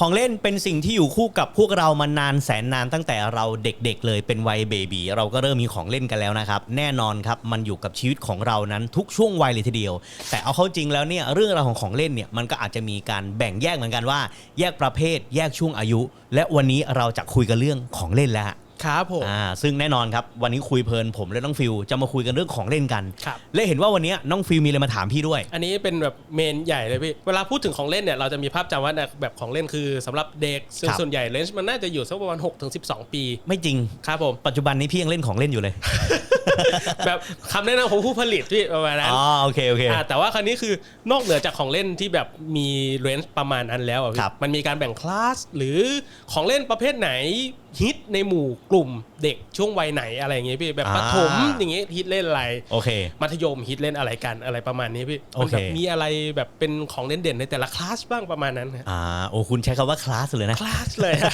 ของเล่นเป็นสิ่งที่อยู่คู่กับพวกเรามานานแสนนานตั้งแต่เราเด็กๆเลยเป็นวัยเบบีเราก็เริ่มมีของเล่นกันแล้วนะครับ แน่นอนครับมันอยู่กับชีวิตของเรานั้นทุกช่วงวัยเลยทีเดียว แต่เอาเข้าจริงแล้วเนี่ยเรื่องราวของของเล่นเนี่ยมันก็อาจจะมีการแบ่งแยกเหมือนกันว่า แยกประเภทแยกช่วงอายุ และวันนี้เราจะคุยกันเรื่องของเล่นแล้วฮะ ครับผมอ่าซึ่งแน่นอนครับวันนี้คุยเพลินผมและน้องฟิวจะมาคุยกันเรื่องของเล่นกัน ครับ และเห็นว่าวันนี้น้องฟิวมีอะไรมาถามพี่ด้วย อันนี้เป็นแบบเมนใหญ่เลยพี่ เวลาพูดถึงของเล่นเนี่ยเราจะมีภาพจำว่าแบบของเล่นคือสำหรับเด็กซึ่งครับ ส่วนใหญ่เลนส์มันน่าจะอยู่สักประมาณ6ถึง12 ปี ไม่จริง ครับผม ปัจจุบันนี้พี่ยังเล่นของเล่นอยู่เลยแบบคำแนะนำของผู้ผลิตพี่ประมาณนั้นอ๋อโอเคโอเค อ่าแต่ว่าครั้นี้คือนอกเหนือจากของเล่นที่แบบมีเรนจ์ประมาณนั้นแล้วอะพี่ครับ มันมีการแบ่งคลาสหรือของเล่นประเภทไหน ฮิตในหมู่กลุ่มเด็กช่วงวัยไหนอะไรอย่างเงี้ยพี่แบบประถมอย่างเงี้ยฮิตเล่นอะไรโอเค มัธยมฮิตเล่นอะไรกันอะไรประมาณนี้พี่โอมันเคแบบมีอะไรแบบเป็นของเล่นเด่นในแต่ละคลาสบ้างประมาณนั้นฮะอ่าโอ้คุณใช้คำว่าคลาสเลยนะคลาสเลยฮะ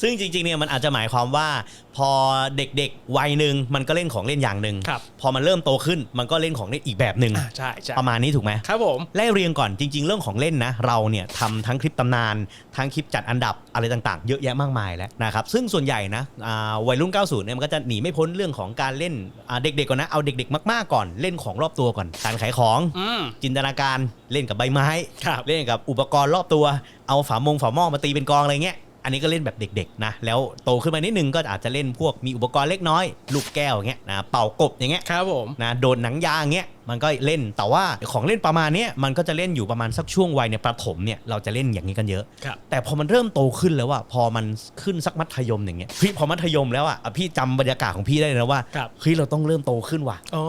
ซึ่งจริงๆเนี่ยมันอาจจะหมายความว่า พอเด็กๆวัยหนึ่งมันก็เล่นของเล่นอย่างหนึ่งครับพอมันเริ่มโตขึ้นมันก็เล่นของเล่นอีกแบบหนึ่งอ่าใช่ใช่ประมาณนี้ถูกไหมครับผมไล่เรียงก่อนจริง ๆ เรื่องของเล่นนะ เราเนี่ยทำทั้งคลิปตำนาน ทั้งคลิปจัดอันดับอะไรต่างๆ เยอะแยะมากมายแล้วนะครับซึ่งส่วนใหญ่นะอ่าวัยรุ่น 90เนี่ยมันก็จะหนีไม่พ้นเรื่องของการเล่นอ่าเด็กๆก่อนนะเอาเด็ก ๆ มากๆก่อนเล่นของรอบตัวก่อนการขายของอืมจินตนาการเล่นกับใบไม้ครับเล่นกับอุปกรณ์รอบตัว เอาฝามงฝาหม้อมาตีเป็นกองอะไรเงี้ยอันนี้ก็เล่นแบบเด็กๆนะแล้วโตขึ้นมานิดนึงก็อาจจะเล่นพวกมีอุปกรณ์เล็กน้อย ลูกแก้วอย่างเงี้ยนะเป่ากบอย่างเงี้ยครับผมนะโดนหนังยางเงี้ย มันก็เล่นแต่ว่าของเล่นประมาณเนี้ยมันก็จะเล่นอยู่ประมาณสักช่วงวัยเนี่ยประถมเนี่ยเราจะเล่นอย่างนี้กันเยอะครับแต่พอมันเริ่มโตขึ้นแล้วอะพอมันขึ้นสักมัธยมอย่างเงี้ยพี่พอมัธยมแล้วอะอะพี่จำบรรยากาศของพี่ได้เลยนะว่าครับเฮ้ยเราต้องเริ่มโตขึ้นว่ะโอ้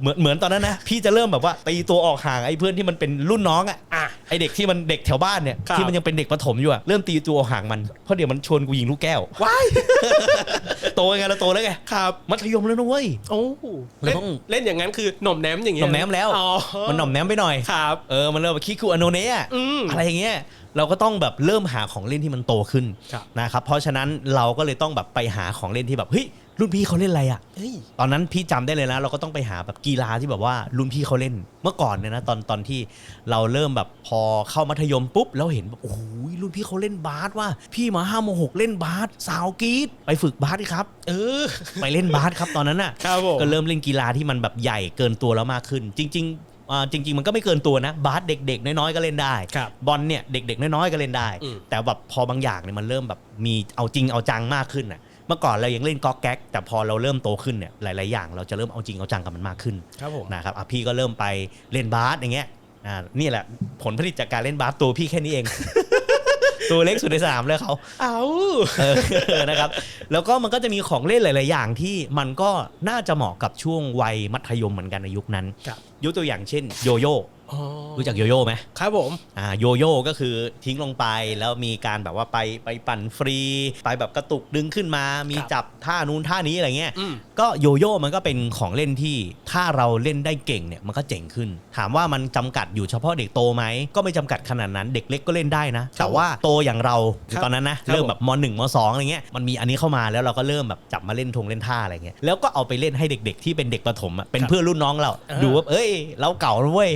เหมือนเหมือนตอนนั้นนะพี่จะเริ่มแบบว่าตีตัวออกห่างไอ้เพื่อนที่มันเป็นรุ่นน้องอะอะไอเด็กที่มันเด็กแถวบ้านเนี่ยครับที่มันยังเป็นเด็กประถมอยู่อะเริ่มตีตัวห่างมันเพราะเดี๋ยวมันชวนกูยิงลูกแก้วว้ายโตยังไงเราโตแล้วไงครับมัธยมแล้วนะเว้ยโอ้เราเล่นต้องเล่นอย่างนั้นคือหน่อมแนมอย่างเงี้หยน่อมแนมแล้ว อ๋อมันหน่อมแนมไปหน่อย ครับ เออ มันเริ่มแบบคิคูอโนเนะอะอืมอะไรอย่างเงี้ย เราก็ต้องแบบเริ่มหาของเล่นที่มันโตขึ้นครับนะครับ เพราะฉะนั้นเราก็เลยต้องแบบไปหาของเล่นที่แบบเฮ้ย รุ่นพี่เขาเล่นอะไรอะเฮ้ยตอนนั้นพี่จำได้เลยนะ เราก็ต้องไปหาแบบกีฬาที่แบบว่ารุ่นพี่เขาเล่นเมื่อก่อนเนี่ยนะตอนตอนที่เราเริ่มแบบพอเข้ามัธยมปุ๊บแล้วเห็นแบบโอ้โหรุ่นพี่เขาเล่นบาสว่า พี่มาห้าโมหกเล่นบาสสาวกรีดไปฝึกบาสดิครับ เออ ไปเล่นบาสครับตอนนั้นน่ะครับผมก็เริ่มเล่นกีฬาที่มันแบบใหญ่เกินตัวแล้วมากขึ้น จริงๆอ่าจริง ๆ มันก็ไม่เกินตัวนะ บาสเด็ก ๆ น้อย ๆ ก็เล่นได้ครับบอลเนี่ยเด็ก ๆ น้อย ๆ ก็เล่นได้อืมแต่แบบพอบางอย่างเนี่ยมันเริ่มแบบมีเอาจริงเอาจังมากขึ้นน่ะ เมื่อก่อนเรายังเล่นก๊อกแก๊ก แต่พอเราเริ่มโตขึ้นเนี่ยหลาย ๆ อย่างเราจะเริ่มเอาจริงเอาจังกับมันมากขึ้นครับผมนะครับอะพี่ก็เริ่มไปเล่นบาสอย่างเงี้ยอ่านี่แหละผลผลิตจากการเล่นบาสตัวพี่แค่นี้เอง ตัวเล็กสุดในสนามเลยเขาเอาเออนะครับ แล้วก็มันก็จะมีของเล่นหลาย ๆ อย่างที่มันก็น่าจะเหมาะกับช่วงวัยมัธยมเหมือนกันในยุคนั้นครับยกตัวอย่างเช่น โยโย่อ๋อ รู้จักโยโย่ไหมครับผมอ่าโยโย่ก็คือทิ้งลงไปแล้วมีการแบบว่าไปไปปั่นฟรี ไปแบบกระตุกดึงขึ้นมา มีครับจับท่านู้นท่านี้อะไรเงี้ยอืมก็โยโย่มันก็เป็นของเล่นที่ถ้าเราเล่นได้เก่งเนี่ยมันก็เจ๋งขึ้น ถามว่ามันจำกัดอยู่เฉพาะเด็กโตไหมก็ไม่จำกัดขนาดนั้นเด็กเล็กก็เล่นได้นะแต่ว่าโตอย่างเราครับตอนนั้นนะครับเริ่มแบบมหนึ่งมสองอะไรเงี้ยมันมีอันนี้เข้ามาแล้วเราก็เริ่มแบบจับมาเล่นทงเล่นท่าอะไรเงี้ยแล้วก็เอาไปเล่นให้เด็ก ๆ ที่เป็นเด็กประถมอะเป็นครับเพื่อนรุ่นน้องเราอ่าดูว่าเอ้ย เราเก่าแล้วเว้ย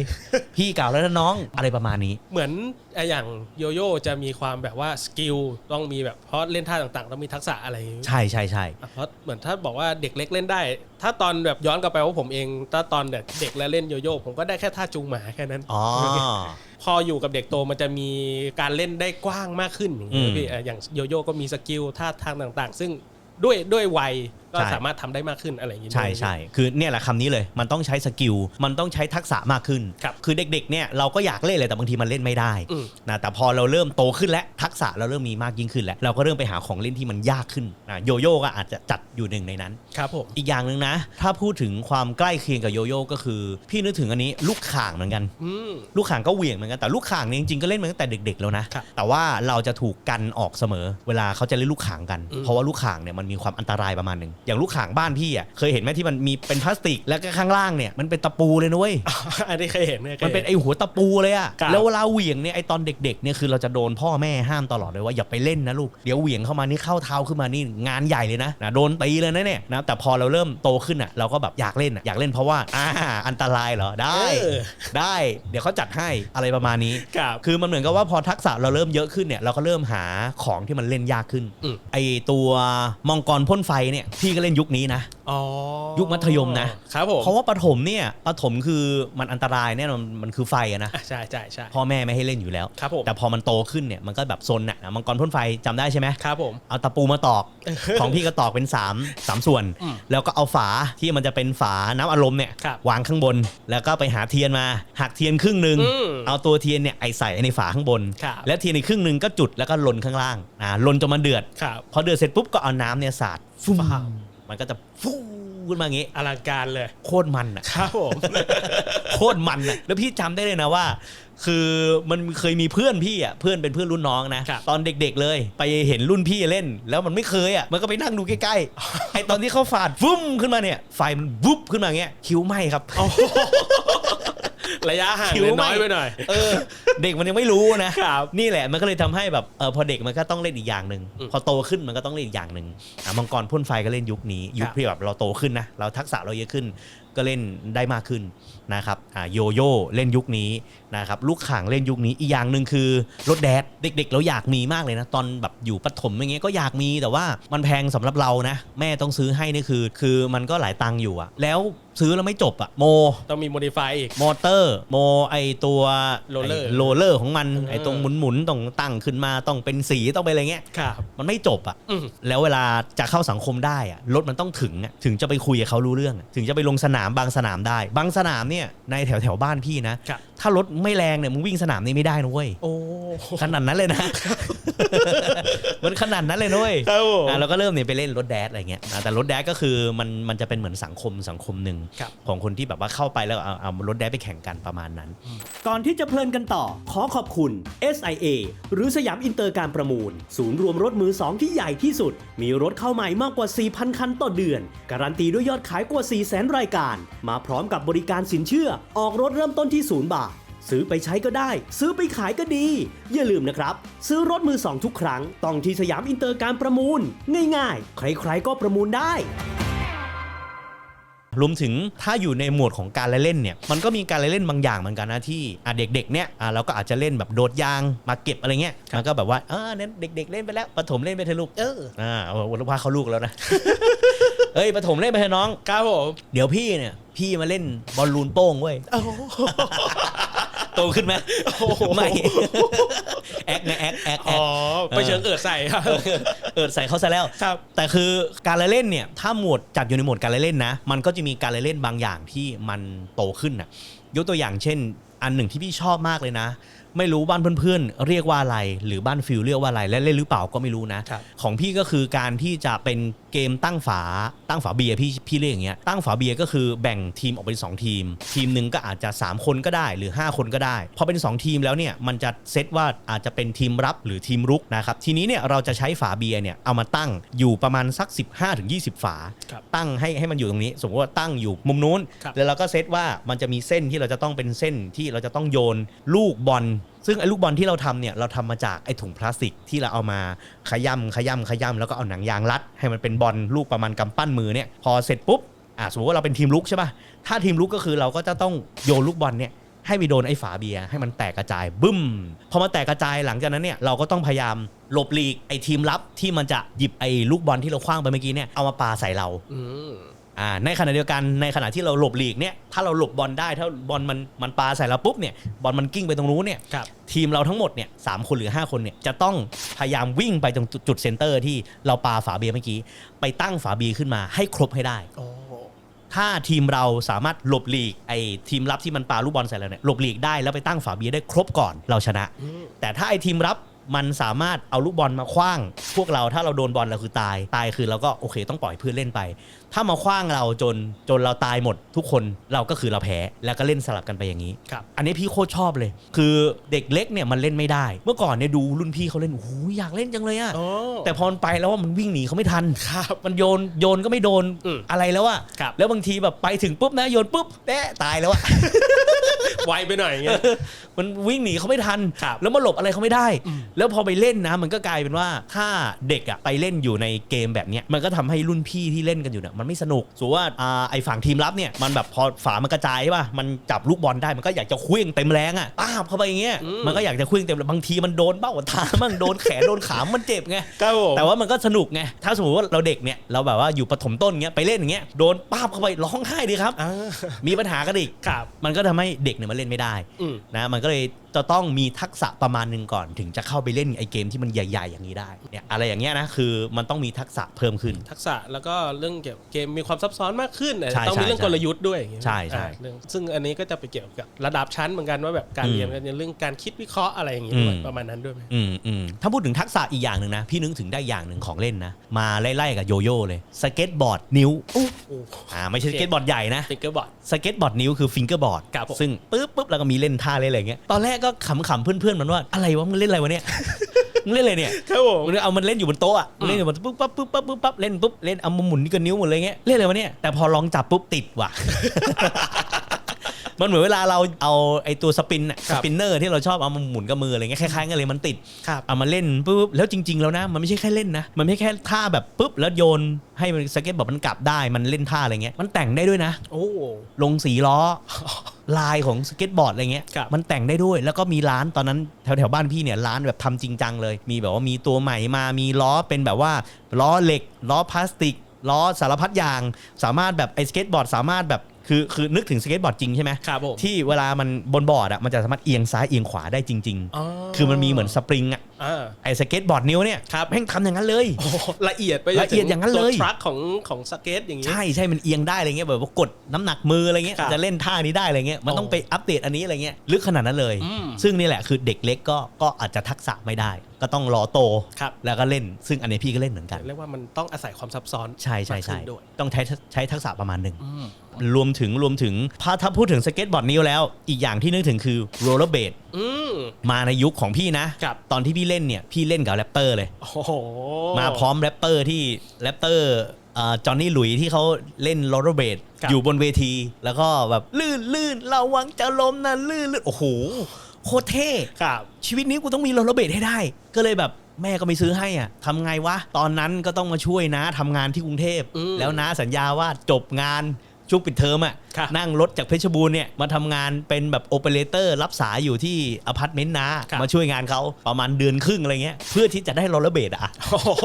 พี่เก่าแล้วนะน้องอะไรประมาณนี้ เหมือนไอ้อย่างโยโย่จะมีความแบบว่าสกิลต้องมีแบบเพราะเล่นท่าต่างๆต้องมีทักษะอะไรอย่างงี้ใช่ใช่ใช่อะเพราะเหมือนถ้าบอกว่าเด็กเล็กเล่นได้ ถ้าตอนแบบย้อนกลับไปว่าผมเองถ้าตอนแบบเด็กแล้วเล่นโยโย่ผมก็ได้แค่ท่าจูงหมาแค่นั้นอ๋อพออยู่กับเด็กโตมันจะมีการเล่นได้กว้างมากขึ้นอย่างเงี้ยอืมพี่อะอย่างโยโย่ก็มีสกิลท่าทางต่างๆ ซึ่งด้วยด้วยวัย ก็ใช่สามารถทำได้มากขึ้นอะไรอย่างเงี้ยใช่ใช่คือเนี่ยแหละคำนี้เลย มันต้องใช้สกิลมันต้องใช้ทักษะมากขึ้นครับคือเด็กๆเนี่ยเราก็อยากเล่นเลยแต่บางทีมันเล่นไม่ได้อืมนะแต่พอเราเริ่มโตขึ้นแล้วทักษะเราเริ่มมีมากยิ่งขึ้นแล้วเราก็เริ่มไปหาของเล่นที่มันยากขึ้นนะโยโย่ก็อาจจะจัดอยู่หนึ่งในนั้นครับผมอีกอย่างหนึ่งนะ ถ้าพูดถึงความใกล้เคียงกับโยโย่ก็คือ พี่นึกถึงอันนี้ลูกข่างเหมือนกันอืมลูกข่างก็เหวี่ยงเหมือนกันแต่ลูกข่างเนี่ยจริงๆก็เล่นมาตั้งแต่เด็ก ๆ แล้วนะครับแต่ว่าเราจะถูกกันออกเสมอ เวลาเขาจะเล่นลูกข่างกันอืมเพราะว่าลูกข่างเนี่ยมันมีความอันตรายประมาณหนึ่งอย่างลูกข่างบ้านพี่อะเคยเห็นไหมที่มันมีเป็นพลาสติก แล้วก็ข้างล่างเนี่ยมันเป็นตะปูเลยนุ้ยอันนี้เคยเห็นยคยมันห็เป็นไอหัวตะปูเลยอะครับ แล้วเวลาเหวี่ยงเนี่ยไอตอนเด็กๆเนี่ยคือเราจะโดนพ่อแม่ห้ามตลอดเลยว่าอย่าไปเล่นนะลูกเดี๋ยวเหวี่ยงเข้ามานี่เข้าเท้าขึ้นมานี่งานใหญ่เลยนะนะโดนตีเลยนะเนี่ยนะแต่พอเราเริ่มโตขึ้นอะเราก็แบบอยากเล่นอะอยากเล่นเพราะว่าอ่าอันตรายเหรอได้ เออได้ เดี๋ยวเขาจัดให้อะไรประมาณนี้ ครับ คือมันเหมือนกับว่าพอทักษะเราเริ่มเยอะขึ้นเนี่ยเราก็เริ่มหาของที่มันเล่นยากขึ้นอืม ไอตัวมังกรพ่นไฟเนี่ยพี่ก็เล่นยุคนี้นะ ยุคมัธยมนะครับผมเพราะว่าปฐมเนี่ยปฐมคือมันอันตรายแน่นอนมันคือไฟอะนะอะใช่ใช่ใช่พ่อแม่ไม่ให้เล่นอยู่แล้วครับผมแต่พอมันโตขึ้นเนี่ยมันก็แบบซนอะมังกรพ่นไฟจำได้ใช่ไหมครับผมเอาตะปูมาตอกของพี่ก็ตอกเป็น3 3ส่วนอืมแล้วก็เอาฝาที่มันจะเป็นฝาน้ำอารมณ์เนี่ยครับวางข้างบน แล้วก็ไปหาเทียนมาหักเทียนครึ่งหนึ่งอืมเอาตัวเทียนเนี่ยไอใส่ในฝาข้างบนครับแล้วเทียนอีกครึ่งหนึ่งก็จุดแล้วก็ลนข้างล่างอ่าลนจนมันเดือดครับพอเดือดเสร็จปุ๊บก็เอาน้ำเนี่ยสาดฟุ้มว้าว มันก็จะฟูขึ้นมาอย่างงี้ อลังการเลย โคตรมันอะ ครับผม โคตรมันอะ แล้วพี่จำได้เลยนะว่า คือมันเคยมีเพื่อนพี่อะ เพื่อนเป็นเพื่อนรุ่นน้องนะ ครับ ตอนเด็กๆเลย ไปเห็นรุ่นพี่เล่น แล้วมันไม่เคยอะ มันก็ไปนั่งดูใกล้ๆ ไอตอนที่เขาฝาดฟุ่มขึ้นมาเนี่ย ไฟมันวุบขึ้นมาอย่างเงี้ย คิ้วไหมครับ ระยะห่างคิ้วเลยไม่น้อยไปหน่อย เออ เด็กมันยังไม่รู้นะครับนี่แหละมันก็เลยทำให้แบบเออพอเด็กมันก็ต้องเล่นอีกอย่างหนึ่งอืมพอโตขึ้นมันก็ต้องเล่นอีกอย่างหนึ่งอะมังกรพ่นไฟก็เล่นยุคนี้ ยุคที่แบบเราโตขึ้นนะเราทักษะเราเยอะขึ้น ก็เล่นได้มากขึ้นนะครับอ่าโยโย่เล่นยุคนี้นะครับลูกข่างเล่นยุคนี้อีกอย่างหนึ่งคือรถแดดเด็กๆ เราอยากมีมากเลยนะตอนแบบอยู่ประถมอย่างเงี้ยก็อยากมีแต่ว่ามันแพงสำหรับเรานะ แม่ต้องซื้อให้นี่คือ คือมันก็หลายตังค์อยู่อะแล้ว ซื้อแล้วไม่จบอะโม ต้องมีโมดิฟายอีก มอเตอร์ โมไอตัวโรลเลอร์ไโรลเลอร์ของมันเออไอตรงหมุนๆต้องตั้งขึ้นมาต้องเป็นสีต้องไปนอะไรเงี้ย ครับ มันไม่จบอะอืม แล้วเวลาจะเข้าสังคมได้อะรถมันต้องถึงอะถึงจะไปคุยกับเขารู้เรื่องอะถึงจะไปลงสนามบางสนามได้ บางสนามเนี่ยในแถวแถวๆบ้านพี่นะ ครับถ้ารถไม่แรงเนี่ยมึงวิ่งสนามนี้ไม่ได้นะเว้ยโอ้ขนาดนั้นเลยนะ มันขนาดนั้นเลยนะเว้ยครับผมอะเราก็เริ่มเนี่ยไปเล่นรถแดดอะไรเงี้ยอะแต่รถแดดก็คือมันมันจะเป็นเหมือนสังคมสังคมหนึ่งครับของคนที่แบบว่าเข้าไปแล้วเอาเอารถแดดไปแข่งกันประมาณนั้น ก่อนที่จะเพลินกันต่อ ขอขอบคุณ SIA หรือสยามอินเตอร์การประมูล ศูนย์รวมรถมือสองที่ใหญ่ที่สุด มีรถเข้าใหม่มากกว่า 4,000 คันต่อเดือน การันตีด้วยยอดขายกว่า 400,000 รายการ มาพร้อมกับบริการสินเชื่อ ออกรถเริ่มต้นที่0บาท ซื้อไปใช้ก็ได้ ซื้อไปขายก็ดี อย่าลืมนะครับ ซื้อรถมือสองทุกครั้ง ต้องที่สยามอินเตอร์การประมูล ง่ายๆ ใครๆก็ประมูลได้รวมถึงถ้าอยู่ในหมวดของการละเล่นเนี่ยมันก็มีการละเล่นบางอย่างเหมือนกันนะที่อะเด็กๆเนี่ยอะเราก็อาจจะเล่นแบบโดดยางมาเก็บอะไรเงี้ยมันก็แบบว่าเออเน้นเด็ก ๆ เล่นไปแล้วปฐมเล่นไปเถอะลูกเอออ่าเอาวันว่าเขาลูกแล้วนะเอ้ยปฐมเล่นไปเถอะน้องครับผมเดี๋ยวพี่เนี่ยพี่มาเล่นบอลลูนโป้งเว้ย โอ้โหโตขึ้นไหมโอ้โหไม่แอคไงแอคแอคแออ๋อคไปเชิงเอิดใส่ครับ เออใส่เขาซะแล้ว ครับ แต่คือการละเล่นเนี่ยถ้าหมวดจัดอยู่ในหมวดการละเล่นนะ มันก็จะมีการละเล่นบางอย่างที่มันโตขึ้นน่ะยกตัวอย่างเช่น อันหนึ่งที่พี่ชอบมากเลยนะ ไม่รู้บ้านเพื่อนๆ เรียกว่าอะไร หรือบ้านฟิลเรียกว่าอะไรและเล่นหรือเปล่าก็ไม่รู้นะ ครับ ของพี่ก็คือการที่จะเป็นเกมตั้งฝาตั้งฝาเบียร์พี่พี่เรียกอย่างเงี้ยตั้งฝาเบียร์ก็คือแบ่งทีมออกเป็น 2 ทีม ทีมหนึ่งก็อาจจะ 3 คนก็ได้หรือ 5 คนก็ได้ พอเป็น 2 ทีมแล้วเนี่ยมันจะเซตว่าอาจจะเป็นทีมรับหรือทีมรุกนะครับทีนี้เนี่ยเราจะใช้ฝาเบียร์เนี่ยเอามาตั้งอยู่ประมาณสัก 15-20 ฝา ครับ ตั้งให้ให้มันอยู่ตรงนี้ สมมติว่าตั้งอยู่มุมนู้น ครับ แล้วเราก็เซตว่ามันจะมีเส้นที่เราจะต้องเป็นเส้นที่เราจะต้องโยนลูกบอล ซึ่งไอ้ลูกบอลที่เราทำเนี่ยเราทำมาจากไอ้ถุงพลาสติกที่เราเอามาขย่ำขย่ำขย่ำแล้วก็เอาหนังยางรัด ให้มันเป็นบอลลูกประมาณกำปั้นมือเนี่ยพอเสร็จปุ๊บอะสมมติว่าเราเป็นทีมลุกใช่ป่ะถ้าทีมลุกก็คือเราก็จะต้องโยนลูกบอลเนี่ยให้ไปโดนไอ้ฝาเบียร์ให้มันแตกกระจายบึ้มพอมันแตกกระจายหลังจากนั้นเนี่ยเราก็ต้องพยายามหลบหลีกไอ้ทีมรับที่มันจะหยิบไอ้ลูกบอลที่เราคว้างไปเมื่อกี้เนี่ยเอามาปาใส่เรา อืมอ่า ในขณะเดียวกันในขณะที่เราหลบหลีกเนี่ยถ้าเราหลบบอลได้ถ้าบอลมันมันปาใส่เราปุ๊บเนี่ยบอลมันกิ้งไปตรงนู้นเนี่ยครับทีมเราทั้งหมดเนี่ยสามคนหรือ 5 คนเนี่ยจะต้องพยายามวิ่งไปตรงจุดเซนเตอร์ที่เราปาฝาเบียร์เมื่อกี้ ไปตั้งฝาเบียร์ขึ้นมาให้ครบให้ได้โอ้ถ้าทีมเราสามารถหลบหลีกไอ้ทีมรับที่มันปาลูกบอลใส่เราเนี่ยหลบหลีกได้แล้วไปตั้งฝาเบียร์ได้ครบก่อนเราชนะอืมแต่ถ้าไอ้ทีมรับ มันสามารถเอาลูกบอลมาคว้าง พวกเราถ้าเราโดนบอลเราคือตาย ตายคือเราก็โอเค ต้องปล่อยเพื่อนเล่นไป ถ้ามาคว้างเราจนจนเราตายหมด ทุกคนเราก็คือเราแพ้แล้วก็เล่นสลับกันไปอย่างนี้ ครับ อันนี้พี่โคตรชอบเลย คือเด็กเล็กเนี่ยมันเล่นไม่ได้ เมื่อก่อนเนี่ยดูรุ่นพี่เขาเล่นโอ้โหอยากเล่นจังเลยอะอ๋อแต่พอมันไปแล้วว่ามันวิ่งหนีเขาไม่ทัน ครับมันโยนโยนก็ไม่โดนอืมอะไรแล้วอะครับ แล้วบางทีแบบไปถึงปุ๊บนะโยนปุ๊บแตะตายแล้วอะ ไวไปหน่อยอย่างเงี้ยมันวิ่งหนีเขาไม่ทันครับแล้วมาหลบอะไรเขาไม่ได้อืมแล้วพอไปเล่นนะมันก็กลายเป็นว่าถ้าเด็กอะไปเล่นอยู่ในเกมแบบเนี้ยมันก็ทำให้รุ่นพี่ที่เล่นกันอยู่เนี่ยมันไม่สนุกสมมติว่าอ่าไอฝั่งทีมรับเนี่ยมันแบบพอฝามันกระจายใช่ป่ะมันจับลูกบอลได้มันก็อยากจะเคลื่องเต็มแรงอะป้าบเข้าไปอย่างเงี้ยอืมมันก็อยากจะเคลื่องเต็มบางทีมันโดนเบ้าตามั่งโดนแขนโดนขามันเจ็บไงครับผมแต่ว่ามันก็สนุกไงถ้าสมมติว่าเราเด็กเนี่ยเราแบบว่าอยู่ปฐมต้นเงี้ยไปเล่นอย่างเงี้ยโดนป้าบเข้าไปร้องไห้ดีครับอ่ามีปัญหากันอีกครับมันก็ทำให้เด็กเนี่ยมันเล่นไม่ได้อืมนะมันก็เลย จะต้องมีทักษะประมาณหนึ่งก่อน ถึงจะเข้าไปเล่นไอเกมที่มันใหญ่ ๆ อย่างนี้ได้เนี่ยอะไรอย่างเงี้ยนะคือมันต้องมีทักษะเพิ่มขึ้น ทักษะแล้วก็เรื่องเกี่ยวกับเกมมีความซับซ้อนมากขึ้นอาจใช่จะต้องมีเรื่องใช่กลยุทธ์ด้วยอย่างเงี้ยใช่ใช่อ่าเรื่องซึ่งอันนี้ก็จะไปเกี่ยวกับระดับชั้นเหมือนกันว่าแบบการอืมเรียนกันในเรื่องการคิดวิเคราะห์อะไรอย่างงี้ด้วยอืมประมาณนั้นด้วยไหมอืมอืมถ้าพูดถึงทักษะอีกอย่างหนึ่งนะพี่นึกถึงได้อย่างหนึ่งของเล่นนะมาไล่ๆกับโยโย่เลยสเก็ตบอร์ดนิ้วโอ้อ่าไม่ใช่สเก็ตบอร์ดใหญ่นะฟิงเกอร์บอร์ดสเก็ตบอร์ดนิ้วคือฟิงเกอร์บอร์ดครับผมซึ่งปุ๊บปุ๊บแล้วก็มีเล่นท่าเล่นอะไรอย่างเงี้ยตอนแรกก็ขำๆเพื่อนๆมันว่าอะไรวะมึงเล่นอะไรวะเนี่ยมึงเล่นอะไรเนี่ยครับผมมึงเอามันเล่นอยู่บนโต๊ะอะเล่นอยู่บนปุ๊บปั๊บปุ๊บปั๊บปุ๊บปั๊บเล่นปุ๊บเล่นเอามาหมุนนี่กับนิ้วหมดเลยเงี้ยเล่นอะไรวะเนี่ยแต่พอลองจับปุ๊บติดว่ะ มันเหมือนเวลาเราเอาไอตัวสปินอะสปินเนอร์ที่เราชอบเอามาหมุนกับมืออะไรเงี้ยคล้ายๆกันเลยมันติด ครับ เอามาเล่นปุ๊บแล้วจริง ๆ แล้วนะ มันไม่ใช่แค่เล่นนะ มันไม่ใช่แค่ท่าแบบปุ๊บแล้วโยนให้มันสเก็ตบอร์ดมันกลับได้มันเล่นท่าอะไรเงี้ยมันแต่งได้ด้วยนะ โอ้ ลงสีล้อ ลายของสเก็ตบอร์ดอะไรเงี้ย ครับ มันแต่งได้ด้วย แล้วก็มีร้านตอนนั้นแถวแถวๆบ้านพี่เนี่ยร้านแบบทำจริงจังเลย มีแบบว่ามีตัวใหม่มา มีล้อเป็นแบบว่าล้อเหล็ก ล้อพลาสติก ล้อสารพัดอย่าง สามารถแบบไอ้สเก็ตบอร์ดสามารถแบบ คือคือนึกถึงสเก็ตบอร์ดจริงใช่ไหมครับผมที่เวลามันบนบอร์ดอะมันจะสามารถเอียงซ้ายเอียงขวาได้จริงอ๋อๆคือมันมีเหมือนสปริงอะอ่า ไอ้สเก็ตบอร์ดนิ้วเนี่ยครับแม่งทำอย่างนั้นเลยโอ้ละเอียดไปละเอียดอย่างนั้นเลยตัวทรัคของของสเก็ตอย่างงี้ใช่ใช่มันเอียงได้อะไรเงี้ยแบบว่ากดน้ำหนักมืออะไรเงี้ยครับจะเล่นท่านี้ได้อะไรเงี้ยมันต้องโอ้ไปอัปเดตอันนี้อะไรเงี้ยลึกขนาดนั้นเลยอืมซึ่งนี่แหละคือเด็กเล็กก็ก็อาจจะทักษะไม่ได้ ก็ต้องรอโตครับแล้วก็เล่นซึ่งอันนี้พี่ก็เล่นเหมือนกันเรียกว่ามันต้องอาศัยความซับซ้อนใช่ใช่มากใช่ขึ้นด้วยต้องใช้ใช้ทักษะประมาณหนึ่งอืมรวมถึงรวมถึงถ้าถ้าพูดถึงสเก็ตบอร์ดนิ้วแล้ว อีกอย่างที่นึกถึงคือโรลเลอร์เบดอื มมาในยุคของพี่นะครับตอนที่พี่เล่นเนี่ย พี่เล่นกับแรปเตอร์เลยโอ้โหมาพร้อมแรปเตอร์ที่แรปเตอร์จอห์นนี่หลุยที่เขาเล่นโรลเลอร์เบดครับอยู่บนเวที แล้วก็แบบลื่นลื่นระวังจะล้มนะลื่นลื่นโอ้โหโคตรเท่ครับชีวิตนี้กูต้องมีโรลเลอร์เบดให้ได้ ก็เลยแบบแม่ก็ไม่ซื้อให้อะทำไงวะ ตอนนั้นก็ต้องมาช่วยนะทำงานที่กรุงเทพอืมแล้วนะสัญญาว่าจบงาน ช่วงปิดเทอมอะครับนั่งรถจากเพชรบูรณ์เนี่ยมาทำงานเป็นแบบโอเปอเรเตอร์รับสายอยู่ที่อพาร์ตเมนต์นะครับมาช่วยงานเขาประมาณเดือนครึ่งอะไรเงี้ยเพื่อที่จะได้โรลเลอร์เบดอะโอ้โห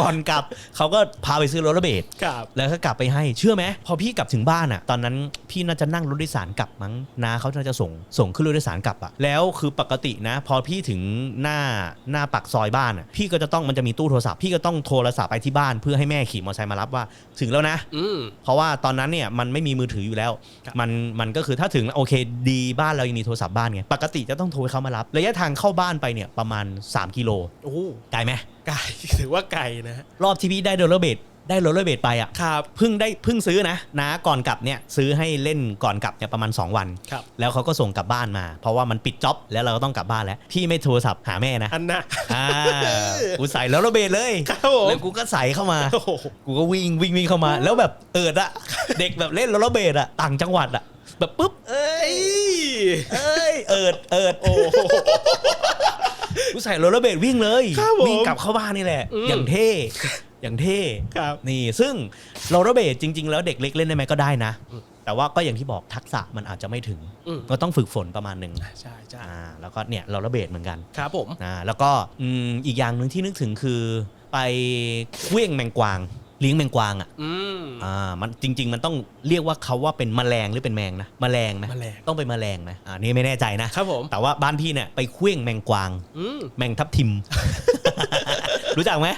ก่อนกลับเขาก็พาไปซื้อโรลเลอร์เบดครับแล้วก็กลับไปให้เชื่อไหมพอพี่กลับถึงบ้านอะ ตอนนั้นพี่น่าจะนั่งรถโดยสารกลับมั้งนาเขาน่าจะส่งส่งขึ้นรถโดยสารกลับอะแล้วคือปกตินะ พอพี่ถึงหน้าหน้าปักซอยบ้านอะพี่ก็จะต้องมันจะมีตู้โทรศัพท์พี่ก็ต้องโทรศัพท์ไปที่บ้านเพื่อให้แม่ขี่มอเตอร์ไซค์มารับว่า ถึงแล้วนะ อืม เพราะว่าตอนนั้นเนี่ยมันไม่มีมือถืออยู่แล้ว ครับ มันมันก็คือถ้าถึงโอเคดีบ้านเรายังมีโทรศัพท์บ้านไงปกติจะต้องโทรให้เขามารับระยะทางเข้าบ้านไปเนี่ยประมาณ 3 กิโลโอ้ไกลไหม ไก่ถือว่าไก่นะฮะรอบที่พี่ได้โรลเลอร์เบดได้โรลเลอร์เบดไปอะครับ เพิ่งได้เพิ่งซื้อนะนะก่อนกลับเนี่ยซื้อให้เล่นก่อนกลับเนี่ยประมาณ 2 วัน ครับ แล้วเขาก็ส่งกลับบ้านมา เพราะว่ามันปิดจ็อบแล้วเราก็ต้องกลับบ้านแล้วพี่ไม่โทรศัพท์หาแม่นะอันน่ะ อ่ากูใส่โรลเลอร์เบดเลยครับผม แล้วกูก็ใส่เข้ามา โอ้โหกูก็วิ่งวิ่งวิ่งเข้ามา แล้วแบบเอิดอะเด็กแบบเล่นโรลเลอร์เบดอะต่างจังหวัดอะแบบปุ๊บเอ้ยเอ้ยเอ้ยเอิดเอิดโอ้โห กูใส่โรลเลอร์เบดวิ่งเลยครับผมวิ่งกลับเข้าบ้านนี่แหละ อืม อย่างเท่อย่างเท่ครับ นี่ซึ่งโรลเลอร์เบดจริง ๆ แล้วเด็กเล็กเล่นได้ไหมก็ได้นะอืมแต่ว่าก็อย่างที่บอกทักษะมันอาจจะไม่ถึง อืม ก็ต้องฝึกฝนประมาณหนึ่งใช่ใช่อ่าแล้วก็เนี่ยโรลเลอร์เบดเหมือนกันครับผม อ่าแล้วก็อืมอีกอย่างหนึ่งที่นึกถึงคือไปเคลี้ยงแมงกวาง เลี้ยงแมงกวางอะอืม อ่ามันจริง ๆ มันต้องเรียกว่าเขาว่าเป็นแมลงหรือเป็นแมงนะแมลงไหมแมลง ต้องเป็นแมลงไหมอ่านี่ไม่แน่ใจนะครับผม แต่ว่าบ้านพี่เนี่ยไปเคลี้ยงแมงกวาง อืมแมงทับทิม รู้จักไหม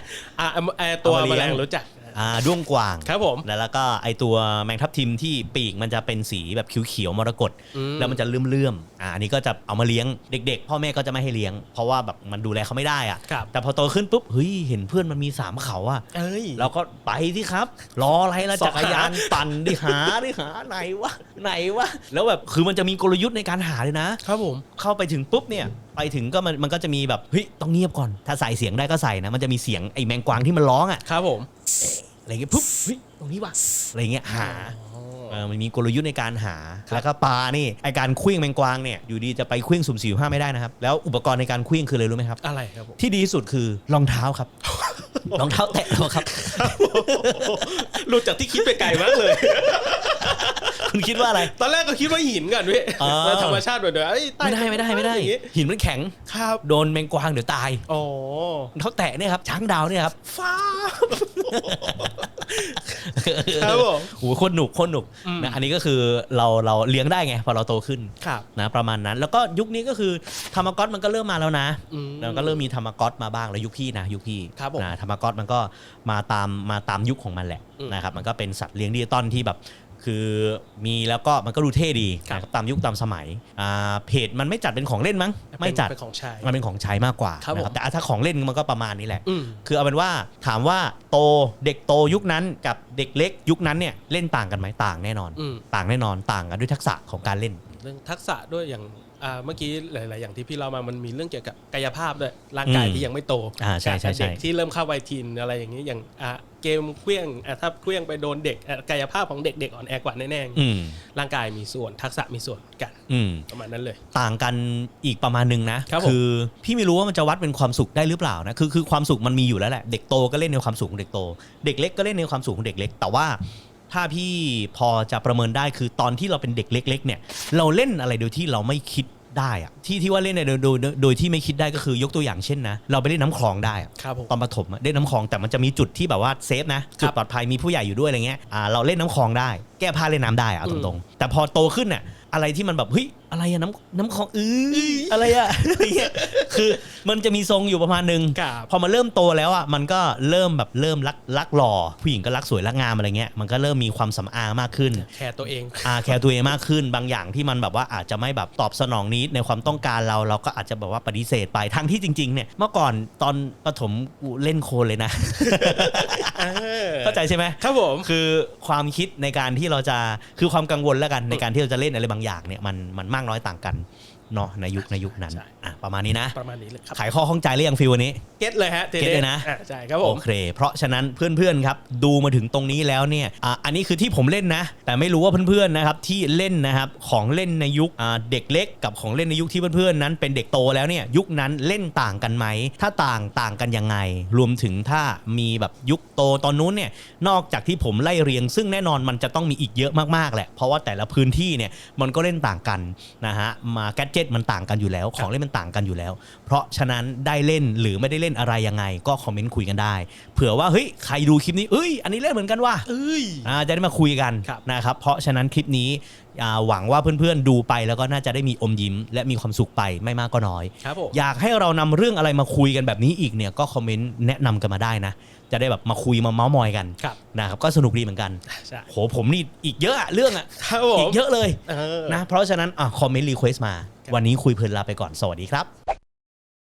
อะอะอะตัวเอามาแมเลี้ลยงงรู้จัก อ่าด้วงกวางครับผมแล้วแล้วก็ไอตัวแมงทับทิมที่ปีกมันจะเป็นสีแบบเขียวๆมรกตอืมแล้วมันจะเลื่อมๆอ่าอันนี้ก็จะเอามาเลี้ยงเด็ก ๆ พ่อแม่ก็จะไม่ให้เลี้ยง เพราะว่าแบบมันดูแลเขาไม่ได้อะครับแต่พอโตขึ้นปุ๊บเฮ้ยเห็นเพื่อนมันมีสามเขาอะเอ้ยเราก็ไปที่ครับรออะไรล่ะสอจับกรยานหาปั่นดิหาดิหาไหนวะไหนวะแล้วแบบคือมันจะมีกลยุทธ์ในการหาเลยนะครับผมเข้าไปถึงปุ๊บเนี่ย ไปถึงก็มันมันก็จะมีแบบเฮ้ยต้องเงียบก่อน ถ้าใส่เสียงได้ก็ใส่นะ มันจะมีเสียงไอ้แมงกวางที่มันร้องอะครับผมอะไรเงี้ยปุ๊บเฮ้ยตรงนี้วะอะไรเงี้ยหาอ๋อเออมันมีกลยุทธ์ในการหา แล้วก็ปลานี่ไอการเคลี้ยงแมงกวางเนี่ยอยู่ดีจะไปเคลี้ยงสุ่มสี่ห้าไม่ได้นะครับ แล้วอุปกรณ์ในการเคลี้ยงคืออะไรรู้ไหมครับ อะไรครับผมที่ดีที่สุดคือรองเท้าครับ รองเท้าแตะเราครับ หลุดจากที่คิดไปไกลมากเลย คุณคิดว่าอะไร ตอนแรกก็คิดว่าหินก่อนพี่อ่า แล้วธรรมชาติแบบเดี๋ยวไอ้ใต้ไม่ได้ไม่ได้ไม่ได้ อย่างงี้หินมันแข็ง ครับโดนแมงกวางเดี๋ยวตายอ๋อรองเท้าแตะเนี่ยครับช้างดาวเนี่ยครับฟ้า ครับผมโอ้โหโคตรหนุกโคตรหนุกอืม นะอันนี้ก็คือเราเราเลี้ยงได้ไงพอเราโตขึ้นครับนะประมาณนั้น แล้วก็ยุคนี้ก็คือธรรมก๊อตมันก็เริ่มมาแล้วนะ อืม แล้วก็เริ่มมีธรรมก๊อตมาบ้างแล้วยุคพี่นะยุคพี่ครับผมนะธรรมก๊อตมันก็มาตามมาตามยุคของมันแหละอืมนะครับมันก็เป็นสัตว์เลี้ยงดิจิตอลที่แบบ คือมีแล้วก็มันก็ดูเท่ดีครับนะครับตามยุคตามสมัยอ่าเพจมันไม่จัดเป็นของเล่นมั้ง ไม่จัดเป็นของใช้มันเป็นของใช้มากกว่าครับนะผมแต่ถ้าของเล่นมันก็ประมาณนี้แหละ อืม คือเอาเป็นว่าถามว่าโตเด็กโตยุคนั้นกับเด็กเล็กยุคนั้นเนี่ยเล่นต่างกันไหมต่างแน่นอน อืม ต่างแน่นอนต่างกันด้วยทักษะของการเล่น เรื่องทักษะด้วยอย่างอ่า เมื่อกี้หลาย ๆ อย่างที่พี่เล่ามามันมีเรื่องเกี่ยวกับกายภาพด้วยร่างกายอืมที่ยังไม่โตอ่าใช่ใช่ใช่เด็กที่เริ่มเข้าวัยทีนอะไรอย่างนี้อย่างอ่าเกมเครื่องอ่าถ้าเครื่องไปโดนเด็กอ่ากายภาพของเด็กเด็กอ่อนแอกว่าแน่อืมๆร่างกายมีส่วนทักษะมีส่วนกันอืมประมาณนั้นเลย ต่างกันอีกประมาณหนึงนะครับผมอพี่ไม่รู้ว่ามันจะวัดเป็นความสุขได้หรือเปล่านะคือคือความสุขมันมีอยู่แล้วแหละเด็กโตก็เล่นในความสุขของเด็กโต เด็กเล็กก็เล่นในความสุขของเด็กเล็ก แต่ว่า ถ้าพี่พอจะประเมินได้คือตอนที่เราเป็นเด็กเล็ก ๆ เนี่ย เราเล่นอะไรโดยที่เราไม่คิดได้อะที่ที่ว่าเล่นในโดยโดยโดยโดยที่ไม่คิดได้ก็คือยกตัวอย่างเช่นนะ เราไปเล่นน้ำคลองได้อะครับผม ตอนประถมอะเล่นน้ำคลองแต่มันจะมีจุดที่แบบว่าเซฟนะจุดปลอดภัยมีผู้ใหญ่อยู่ด้วยอะไรเงี้ยอ่าเราเล่นน้ำคลองได้ แก้ผ้าเล่นน้ำได้อะเอาตรงๆแต่พอโตขึ้นน่ะอะไรที่มันแบบเฮ้ย อะไรอะน้ำน้ำคลองอื้ออะไรอะอะไรเงี้ยคือมันจะมีทรงอยู่ประมาณนึงครับพอมาเริ่มโตแล้วอะมันก็เริ่มแบบเริ่มรักรักหล่อ ผู้หญิงก็รักสวยรักงามอะไรเงี้ยมันก็เริ่มมีความสำอางมากขึ้น แคร์ตัวเองอาแคร์ตัวเองมากขึ้น บางอย่างที่มันแบบว่าอาจจะไม่แบบตอบสนองนี้ในความต้องการเราเราก็อาจจะแบบว่าปฏิเสธไปทั้งที่จริงๆเนี่ยเมื่อก่อนตอนประถมกูเล่นโคลนเลยนะเข้าใจใช่ไหมครับผมคือความคิดในการที่เราจะคือความกังวลแล้วกันในการที่เราจะเล่นอะไรบางอย่างเนี่ยมันมันมากน้อยต่างกัน เนาะในยุคในยุคนั้นใช่อะประมาณนี้นะประมาณนี้เลยครับขายข้อข้องใจหรือยังฟิววันนี้เก็ตเลยฮะทเก็ตเลยนะอ่าใช่ครับผโอมเค เพราะฉะนั้นเพื่อนๆครับดูมาถึงตรงนี้แล้วเนี่ยอะอันนี้คือที่ผมเล่นนะ แต่ไม่รู้ว่าเพื่อนๆนะครับที่เล่นนะครับของเล่นในยุคอ่าเด็กเล็กกับของเล่นในยุคที่เพื่อนๆนั้น เป็นเด็กโตแล้วเนี่ยยุคนั้นเล่นต่างกันไหมถ้าต่างต่างกันยังไง รวมถึงถ้ามีแบบยุคโตตอนนู้นเนี่ยนอกจากที่ผมไล่เรียง ซึ่งแน่นอนมันจะต้องมีอีกเยอะมากๆแหละเพราะว่าแต่ละพื้นที่เนี่ยมันก็เล่นต่างกันนะฮะมาแกดเจิตมันต่างกันอยู่แล้ว ของเล่นมันต่างกันอยู่แล้ว เพราะฉะนั้นได้เล่นหรือไม่ได้เล่นอะไรยังไง ก็คอมเมนต์คุยกันได้ เผื่อว่าเฮ้ยใครดูคลิปนี้เอ้ย อันนี้เล่นเหมือนกันว่ะเอ้ยอ่าจะได้มาคุยกันครับนะครับเพราะฉะนั้นคลิปนี้อ่าหวังว่าเพื่อนๆดูไปแล้วก็น่าจะได้มีอมยิ้ม และมีความสุขไปไม่มากก็น้อย ครับผม อยากให้เรานำเรื่องอะไรมาคุยกันแบบนี้อีกเนี่ยก็คอมเมนต์แนะนำกันมาได้นะ จะได้แบบมาคุยมาเมาส์มอยกันครับ นะครับก็สนุกดีเหมือนกันใช่โหผมนี่อีกเยอะอะเรื่องอะครับผอีมกเยอะเลย เออ นะเพราะฉะนั้นอะคอมเมนต์รีเควสต์มา วันนี้คุยเพลินลาไปก่อน สวัสดีครับ